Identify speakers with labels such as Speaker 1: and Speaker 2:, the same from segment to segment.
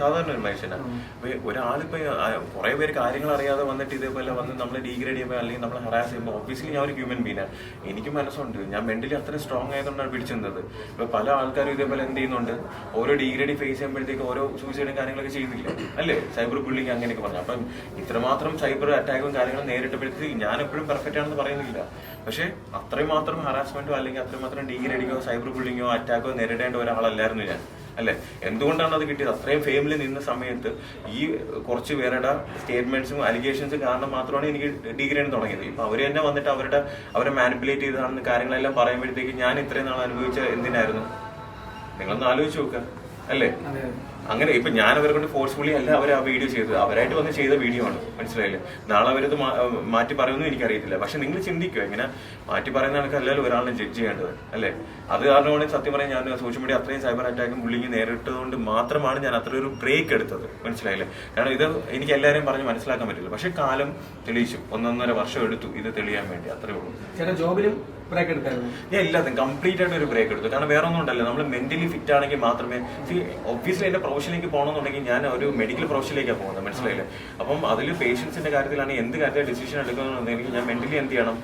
Speaker 1: സാധാരണ ഒരു മനുഷ്യനാണ് ഒരാളിപ്പോ കുറെ പേര് കാര്യങ്ങൾ അറിയാതെ വന്നിട്ട് ഇതേപോലെ വന്ന് നമ്മൾ ഡീഗ്രേഡ് ചെയ്യുമ്പോൾ അല്ലെങ്കിൽ നമ്മൾ ഹറാസ് ചെയ്യുമ്പോൾ ഒബ്വിയസ്ലി ഞാൻ ഒരു ഹ്യൂമൻ ബീനാണ് എനിക്ക് മനസ്സുണ്ട്. ഞാൻ മെന്റലി അത്ര സ്ട്രോങ് ആയതുകൊണ്ടാണ് പിടിച്ചിരുന്നത്. ഇപ്പൊ പല ആൾക്കാരും ഇതേപോലെ എന്ത് ചെയ്യുന്നുണ്ട്? ഓരോ ഡീഗ്രേഡ് ഫേസ് ചെയ്യുമ്പോഴത്തേക്ക് ഓരോ സൂസൈഡും കാര്യങ്ങളൊക്കെ ചെയ്യുന്നില്ല. അല്ലേ? സൈബർ ബുള്ളിങ് അങ്ങനെയൊക്കെ പറഞ്ഞു. അപ്പം ഇത്രമാത്രം സൈബർ അറ്റാക്കും കാര്യങ്ങളും നേരിട്ടപ്പോഴത്തേക്ക് ഞാൻ എപ്പോഴും പെർഫെക്റ്റ് ആണെന്ന് പറയുന്നില്ല. പക്ഷേ അത്രയും മാത്രം ഹറാസ്മെന്റോ അല്ലെങ്കിൽ അത്രയും മാത്രം ഡീഗ്രേഡിങ്ങോ സൈബർ ബുള്ളിങ്ങോ അറ്റാക്കോ നേരിടേണ്ട ഒരാളല്ലായിരുന്നു ഞാൻ. അല്ലെ? എന്തുകൊണ്ടാണ് അത് കിട്ടിയത്? അത്രയും ഫെയിമിൽ നിന്ന സമയത്ത് ഈ കുറച്ച് പേരുടെ സ്റ്റേറ്റ്മെന്റ്സും അലിഗേഷൻസും കാരണം മാത്രമാണ് എനിക്ക് ഡിഗ്രേഡ് തുടങ്ങിയത്. ഇപ്പൊ അവർ തന്നെ വന്നിട്ട് അവരുടെ അവരെ മാനിപ്പുലേറ്റ് ചെയ്താണെന്ന് കാര്യങ്ങളെല്ലാം പറയുമ്പോഴത്തേക്ക് ഞാൻ ഇത്രയും നാൾ അനുഭവിച്ച എന്തിനായിരുന്നു? നിങ്ങളൊന്ന് ആലോചിച്ച് നോക്കുക അല്ലേ? അങ്ങനെ ഇപ്പൊ ഞാൻ അവരെ കൊണ്ട് ഫോഴ്സ്ഫുള്ളി അല്ല അവർ ആ വീഡിയോ ചെയ്തത്. അവരായിട്ട് വന്ന് ചെയ്ത വീഡിയോ ആണ്. മനസ്സിലായില്ലേ? നാളെ അവരത് മാറ്റി പറയുമെന്നും എനിക്കറിയത്തില്ല. പക്ഷെ നിങ്ങൾ ചിന്തിക്കുക. ഇങ്ങനെ മാറ്റി പറയുന്ന ആൾക്കല്ലല്ലോ ഒരാളിനെ ജഡ്ജ് ചെയ്യേണ്ടത്. അല്ലേ? അത് കാരണമാണ് സത്യം പറയാൻ ഞാൻ സോഷ്യൽ മീഡിയ അത്രയും സൈബർ അറ്റാക്കും ബുള്ളിങ് നേരിട്ടതുകൊണ്ട് മാത്രമാണ് ഞാൻ അത്ര ഒരു ബ്രേക്ക് എടുത്തത്. മനസ്സിലായില്ലേ? കാരണം ഇത് എനിക്ക് എല്ലാവരെയും പറഞ്ഞ് മനസ്സിലാക്കാൻ പറ്റില്ല. പക്ഷെ കാലം തെളിയിച്ചു. ഒന്നൊന്നര വർഷം എടുത്തു ഇത് തെളിയാൻ വേണ്ടി. അത്രേ ഉള്ളൂ.
Speaker 2: ചേട്ടാ ജോബിലും ബ്രേക്ക് എടുത്തായിരുന്നു?
Speaker 1: ഞാൻ എല്ലാത്തിനും കംപ്ലീറ്റ് ആയിട്ട് ഒരു ബ്രേക്ക് എടുത്തു. കാരണം വേറെ ഒന്നും ഉണ്ടല്ലോ. നമ്മൾ മെന്റലി ഫിറ്റ് ആണെങ്കിൽ മാത്രമേ ഒബ്വിയസ്ലി എന്റെ പ്രൊഫഷനിലേക്ക് പോകണമെന്നുണ്ടെങ്കിൽ ഞാൻ ഒരു മെഡിക്കൽ പ്രൊഫഷനിലേക്കാണ് പോകുന്നത് മനസ്സിലായില്ലേ? അപ്പം അതിൽ പേഷ്യൻസിന്റെ കാര്യത്തിലാണ് എന്ത് കാര്യത്തിൽ ഡിസിഷൻ എടുക്കുന്നതെന്നുണ്ടെങ്കിൽ ഞാൻ മെന്റലി എന്ത് ചെയ്യണം?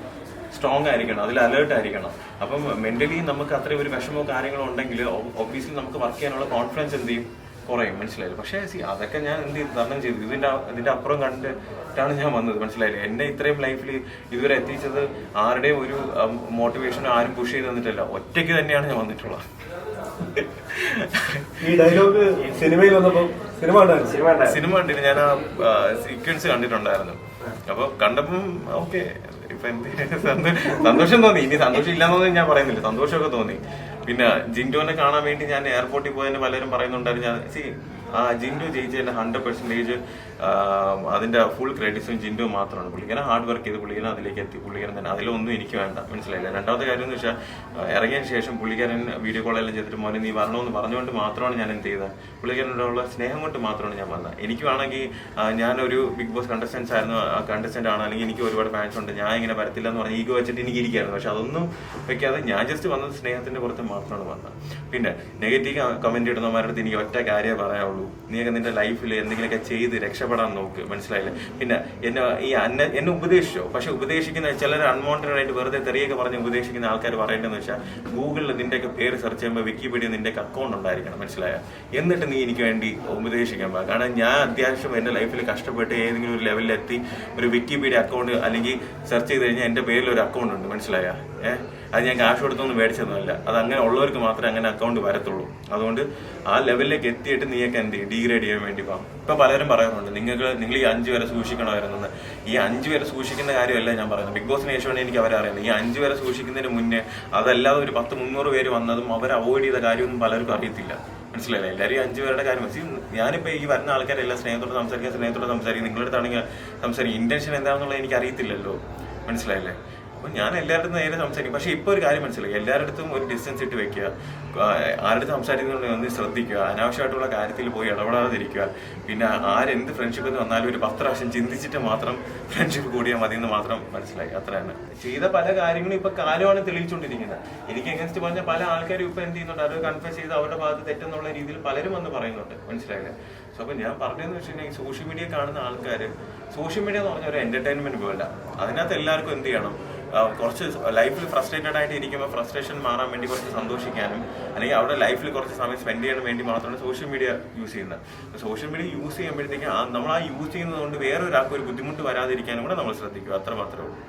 Speaker 1: സ്ട്രോങ് ആയിരിക്കണം അതിൽ അലേർട്ട് ആയിരിക്കണം. അപ്പം മെന്റലി നമുക്ക് അത്രയും ഒരു വിഷമോ കാര്യങ്ങളോ ഉണ്ടെങ്കിൽ ഒബ്വിയസ്ലി നമുക്ക് വർക്ക് ചെയ്യാനുള്ള കോൺഫിഡൻസ് എന്ത് ചെയ്യും? കുറയും മനസ്സിലായില്ല? പക്ഷേ സി അതൊക്കെ ഞാൻ എന്ത് ചെയ്തു തരണം ചെയ്തു. ഇതിന്റെ ഇതിന്റെ അപ്പുറം കണ്ടിട്ടാണ് ഞാൻ വന്നത് മനസ്സിലായില്ലേ? എന്നെ ഇത്രയും ലൈഫിൽ ഇതുവരെ എത്തിച്ചത് ആരുടെയും ഒരു മോട്ടിവേഷനോ ആരും പുഷ് ചെയ്ത് തന്നിട്ടില്ല. ഒറ്റയ്ക്ക് തന്നെയാണ് ഞാൻ വന്നിട്ടുള്ളത്.
Speaker 3: ഈ ഡയലോഗ് സിനിമയിൽ വന്നപ്പോ സിനിമ
Speaker 4: സിനിമ
Speaker 1: സിനിമ കണ്ടിട്ട് ഞാൻ ആ സീക്വൻസ് കണ്ടിട്ടുണ്ടായിരുന്നു. അപ്പൊ കണ്ടപ്പം ഓക്കെ ഇപ്പൊ എന്ത് സന്തോഷം തോന്നി. ഇനി സന്തോഷം ഇല്ലാന്നൊന്നും ഞാൻ പറയുന്നില്ല. സന്തോഷമൊക്കെ തോന്നി. പിന്നെ ജിൻഡോനെ കാണാൻ വേണ്ടി ഞാൻ എയർപോർട്ടിൽ പോയതിന് പലരും പറയുന്നുണ്ടായിരുന്നു. ഞാൻ സി ആ ജിൻഡു ജയിച്ചതിന്റെ ഹൺഡ്രഡ് പെർസെന്റേജ് അതിന്റെ ഫുൾ ക്രെഡിറ്റ്സും ജിൻഡു മാത്രമാണ്. പുള്ളിക്കാരൻ ഹാർഡ് വർക്ക് ചെയ്ത് പുള്ളിക്കാരൻ അതിലേക്ക് എത്തി. പുള്ളിക്കാരൻ തന്നെ അതിലൊന്നും എനിക്ക് വേണ്ട. മനസ്സിലായില്ല? രണ്ടാമത്തെ കാര്യം എന്ന് വെച്ചാൽ ഇറങ്ങിയതിന് ശേഷം പുള്ളിക്കാരൻ വീഡിയോ കോളെല്ലാം ചെയ്തിട്ട് മോനെ നീ വരണമെന്ന് പറഞ്ഞുകൊണ്ട് മാത്രമാണ് ഞാൻ എന്ത് ചെയ്തത്. പുള്ളിക്കാരനോടുള്ള സ്നേഹം കൊണ്ട് മാത്രമാണ് ഞാൻ വന്നത്. എനിക്ക് വേണമെങ്കിൽ ഞാനൊരു ബിഗ് ബോസ് കണ്ടസ്റ്റൻസ് ആയിരുന്നു കണ്ടസ്റ്റന്റ് ആണ്. അല്ലെങ്കിൽ എനിക്ക് ഒരുപാട് ഫാൻസ് ഉണ്ട്. ഞാൻ ഇങ്ങനെ വരത്തില്ല എന്ന് പറഞ്ഞ് ഈഗോ വെച്ചിട്ട് എനിക്ക് ഇരിക്കുകയായിരുന്നു. പക്ഷെ അതൊന്നും വെക്കാതെ ഞാൻ ജസ്റ്റ് വന്നത് സ്നേഹത്തിന്റെ പുറത്ത് മാത്രമാണ് വന്നത്. പിന്നെ നെഗറ്റീവ് കമന്റ് ഇടുന്നവരുടെ അടുത്ത് എനിക്ക് ഒറ്റ കാര്യമേ പറയാനുള്ളൂ. നീയൊക്കെ നിന്റെ ലൈഫിൽ എന്തെങ്കിലുമൊക്കെ ചെയ്ത് രക്ഷപ്പെടാൻ നോക്ക്. മനസ്സിലായില്ലേ? പിന്നെ എന്നെ ഈ അന്നെ എന്നെ ഉപദേശിച്ചോ? പക്ഷെ ഉപദേശിക്കുന്ന ചിലർ അൺവോണ്ടഡ് ആയിട്ട് വെറുതെ തെറിയൊക്കെ പറഞ്ഞ് ഉപദേശിക്കുന്ന ആൾക്കാർ പറയേണ്ടതെന്ന് വെച്ചാൽ ഗൂഗിളിൽ നിന്റെയൊക്കെ പേര് സെർച്ച് ചെയ്യുമ്പോൾ വിക്കിപീഡിയ നിന്റെയൊക്കെ അക്കൗണ്ട് ഉണ്ടായിരിക്കണം. മനസ്സിലായ? എന്നിട്ട് നീ എനിക്ക് വേണ്ടി ഉപദേശിക്കാൻ പാ. കാരണം ഞാൻ അത്യാവശ്യം എന്റെ ലൈഫിൽ കഷ്ടപ്പെട്ട് ഏതെങ്കിലും ഒരു ലെവലിൽ എത്തി ഒരു വിക്കിപീഡിയ അക്കൗണ്ട് അല്ലെങ്കിൽ സെർച്ച് ചെയ്ത് കഴിഞ്ഞാൽ എന്റെ പേരിൽ ഒരു അക്കൗണ്ട് ഉണ്ട്. മനസ്സിലായ? ഏഹ് അത് ഞാൻ കാശ് കൊടുത്തൊന്നും മേടിച്ചതൊന്നുമല്ല. അത് അങ്ങനെ ഉള്ളവർക്ക് മാത്രമേ അങ്ങനെ അക്കൗണ്ട് വരത്തുള്ളൂ. അതുകൊണ്ട് ആ ലെവലിലേക്ക് എത്തിയിട്ട് നീയൊക്കെ എന്ത് ചെയ്യും? ഡീഗ്രേഡ് ചെയ്യാൻ വേണ്ടി പോകാം ഇപ്പൊ പലരും പറയാറുണ്ട് നിങ്ങൾക്ക് നിങ്ങൾ ഈ അഞ്ചു വരെ സൂക്ഷിക്കണമായിരുന്നു ഈ അഞ്ചു വരെ സൂക്ഷിക്കുന്ന കാര്യമല്ല ഞാൻ പറയുന്നത്. ബിഗ് ബോസിന് ശേഷമാണ് എനിക്ക് അവരെ അറിയുന്നത് ഈ അഞ്ചു വരെ സൂക്ഷിക്കുന്നതിന് മുന്നേ അതല്ലാതെ ഒരു പത്ത് മുന്നൂറ് പേര് വന്നതും അവർ അവോയ്ഡ് ചെയ്ത കാര്യമൊന്നും പലർക്കും അറിയത്തില്ല. മനസ്സിലായില്ല? എല്ലാവരും അഞ്ചു പേരുടെ കാര്യം മനസ്സിൽ ഞാനിപ്പോ ഈ വരുന്ന ആൾക്കാരെല്ലാം സ്നേഹത്തോടെ സംസാരിക്കാൻ സ്നേഹത്തോടെ സംസാരിക്കും നിങ്ങളുടെ അടുത്താണെങ്കിൽ സംസാരിക്കും ഇന്റൻഷൻ എന്താണെന്നുള്ളത് എനിക്ക് അറിയത്തില്ലല്ലോ മനസ്സിലായില്ലേ? അപ്പൊ ഞാൻ എല്ലാവരുടെ നേരെ സംസാരിക്കും. പക്ഷെ ഇപ്പൊ ഒരു കാര്യം മനസ്സിലായി. എല്ലാവരുടെ ഒരു ഡിസ്റ്റൻസ് ഇട്ട് വെക്കുക. ആരുടെ സംസാരിക്കുന്നുണ്ടെങ്കിൽ ഒന്ന് ശ്രദ്ധിക്കുക. അനാവശ്യമായിട്ടുള്ള കാര്യത്തിൽ പോയി ഇടപെടാതിരിക്കുക. പിന്നെ ആരെന്ത് ഫ്രണ്ട്ഷിപ്പ് എന്ന് വന്നാലും ഒരു പത്ത് പ്രാവശ്യം ചിന്തിച്ചിട്ട് മാത്രം ഫ്രണ്ട്ഷിപ്പ് കൂടിയാൽ മതി എന്ന് മാത്രം മനസ്സിലായി. അത്രയാണ്. ചെയ്ത പല കാര്യങ്ങളും ഇപ്പൊ കാലമാണ് തെളിയിച്ചുകൊണ്ടിരിക്കുന്നത്. എനിക്ക് എഗൻസ്റ്റ് പറഞ്ഞ പല ആൾക്കാരും ഇപ്പൊ എന്ത് ചെയ്യുന്നുണ്ട്? അത് കൺഫ്യൂസ് ചെയ്ത് അവരുടെ ഭാഗത്ത് തെറ്റെന്നുള്ള രീതിയിൽ പലരും വന്ന് പറയുന്നുണ്ട്. മനസ്സിലായില്ലേ? സോ അപ്പൊ ഞാൻ പറഞ്ഞതെന്ന് വെച്ചിട്ടുണ്ടെങ്കിൽ സോഷ്യൽ മീഡിയ കാണുന്ന ആൾക്കാർ സോഷ്യൽ മീഡിയ എന്ന് പറഞ്ഞ ഒരു എന്റർടൈൻമെന്റ് വേൾഡ് അതിനകത്ത് എല്ലാവർക്കും എന്ത് ചെയ്യണം? കുറച്ച് ലൈഫിൽ ഫ്രസ്ട്രേറ്റഡ് ആയിട്ട് ഇരിക്കുമ്പോൾ ഫ്രസ്ട്രേഷൻ മാറാൻ വേണ്ടി കുറച്ച് സന്തോഷിക്കാനും അല്ലെങ്കിൽ അവിടെ ലൈഫിൽ കുറച്ച് സമയം സ്പെൻഡ് ചെയ്യാൻ വേണ്ടി മാത്രമാണ് സോഷ്യൽ മീഡിയ യൂസ് ചെയ്യുന്നത്. സോഷ്യൽ മീഡിയ യൂസ് ചെയ്യുമ്പോഴത്തേക്കും നമ്മൾ ആ യൂസ് ചെയ്യുന്നതുകൊണ്ട് വേറെ ഒരാൾക്ക് ഒരു ബുദ്ധിമുട്ട് വരാതിരിക്കാനും കൂടെ നമ്മൾ ശ്രദ്ധിക്കുക. അത്ര മാത്രമേ ഉള്ളൂ.